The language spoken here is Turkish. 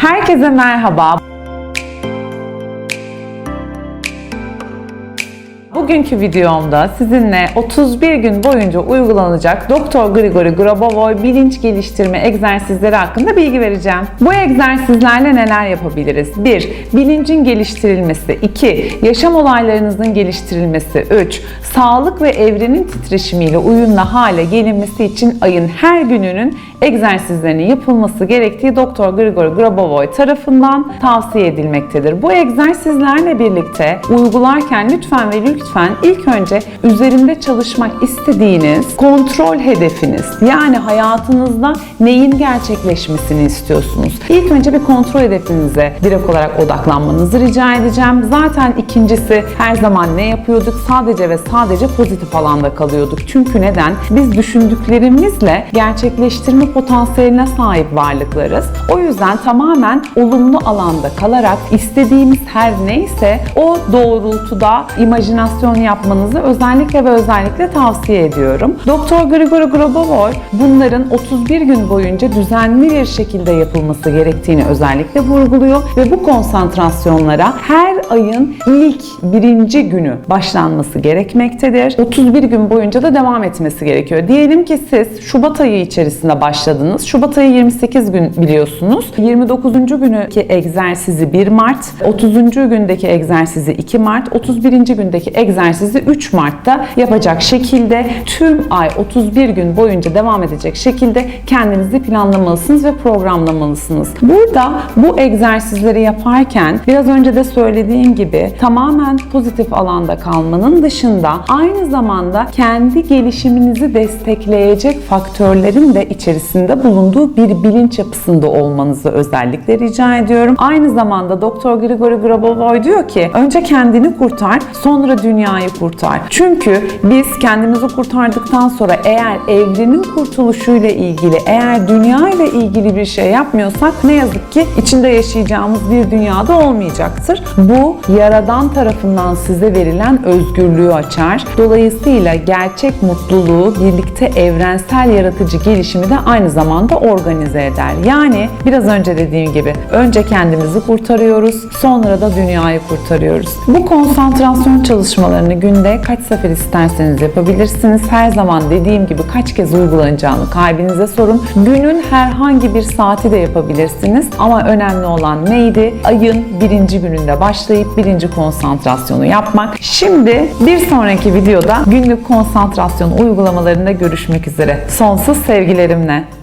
Herkese merhaba. Bugünkü videomda sizinle 31 gün boyunca uygulanacak Dr. Grigori Grabovoi bilinç geliştirme egzersizleri hakkında bilgi vereceğim. Bu egzersizlerle neler yapabiliriz? 1. Bilincin geliştirilmesi. 2. Yaşam olaylarınızın geliştirilmesi. 3. Sağlık ve evrenin titreşimiyle uyumlu hale gelinmesi için ayın her gününün egzersizlerinin yapılması gerektiği Dr. Grigori Grabovoi tarafından tavsiye edilmektedir. Bu egzersizlerle birlikte uygularken lütfen ve lütfen ilk önce üzerinde çalışmak istediğiniz kontrol hedefiniz yani hayatınızda neyin gerçekleşmesini istiyorsunuz? İlk önce bir kontrol hedefinize direkt olarak odaklanmanızı rica edeceğim. Zaten ikincisi her zaman ne yapıyorduk? Sadece ve sadece pozitif alanda kalıyorduk. Çünkü neden? Biz düşündüklerimizle gerçekleştirme potansiyeline sahip varlıklarız. O yüzden tamamen olumlu alanda kalarak istediğimiz her neyse o doğrultuda imajinasyon yapmanızı özellikle ve özellikle tavsiye ediyorum. Doktor Grigori Grabovoi bunların 31 gün boyunca düzenli bir şekilde yapılması gerektiğini özellikle vurguluyor ve bu konsantrasyonlara her ayın ilk birinci günü başlanması gerekmektedir. 31 gün boyunca da devam etmesi gerekiyor. Diyelim ki siz Şubat ayı içerisinde başladınız. Şubat ayı 28 gün biliyorsunuz. 29. günüki egzersizi 1 Mart, 30. gündeki egzersizi 2 Mart, 31. gündeki egzersizi 3 Mart'ta yapacak şekilde tüm ay 31 gün boyunca devam edecek şekilde kendinizi planlamalısınız ve programlamalısınız. Burada bu egzersizleri yaparken biraz önce de söylediğim gibi tamamen pozitif alanda kalmanın dışında aynı zamanda kendi gelişiminizi destekleyecek faktörlerin de içerisinde bulunduğu bir bilinç yapısında olmanızı özellikle rica ediyorum. Aynı zamanda Doktor Grigori Grabovoi diyor ki önce kendini kurtar sonra dünyayı kurtar. Çünkü biz kendimizi kurtardıktan sonra eğer evrenin kurtuluşuyla ilgili eğer dünya ile ilgili bir şey yapmıyorsak ne yazık ki içinde yaşayacağımız bir dünyada olmayacaktır. Bu yaradan tarafından size verilen özgürlüğü açar. Dolayısıyla gerçek mutluluğu birlikte evrensel yaratıcı gelişimi de aynı zamanda organize eder. Yani biraz önce dediğim gibi önce kendimizi kurtarıyoruz, sonra da dünyayı kurtarıyoruz. Bu konsantrasyon çalışmalarını günde kaç sefer isterseniz yapabilirsiniz. Her zaman dediğim gibi kaç kez uygulanacağını kalbinize sorun. Günün herhangi bir saati de yapabilirsiniz. Ama önemli olan neydi? Ayın birinci gününde başlayıp birinci konsantrasyonu yapmak. Şimdi bir sonraki videoda günlük konsantrasyon uygulamalarında görüşmek üzere. Sonsuz sevgilerimle.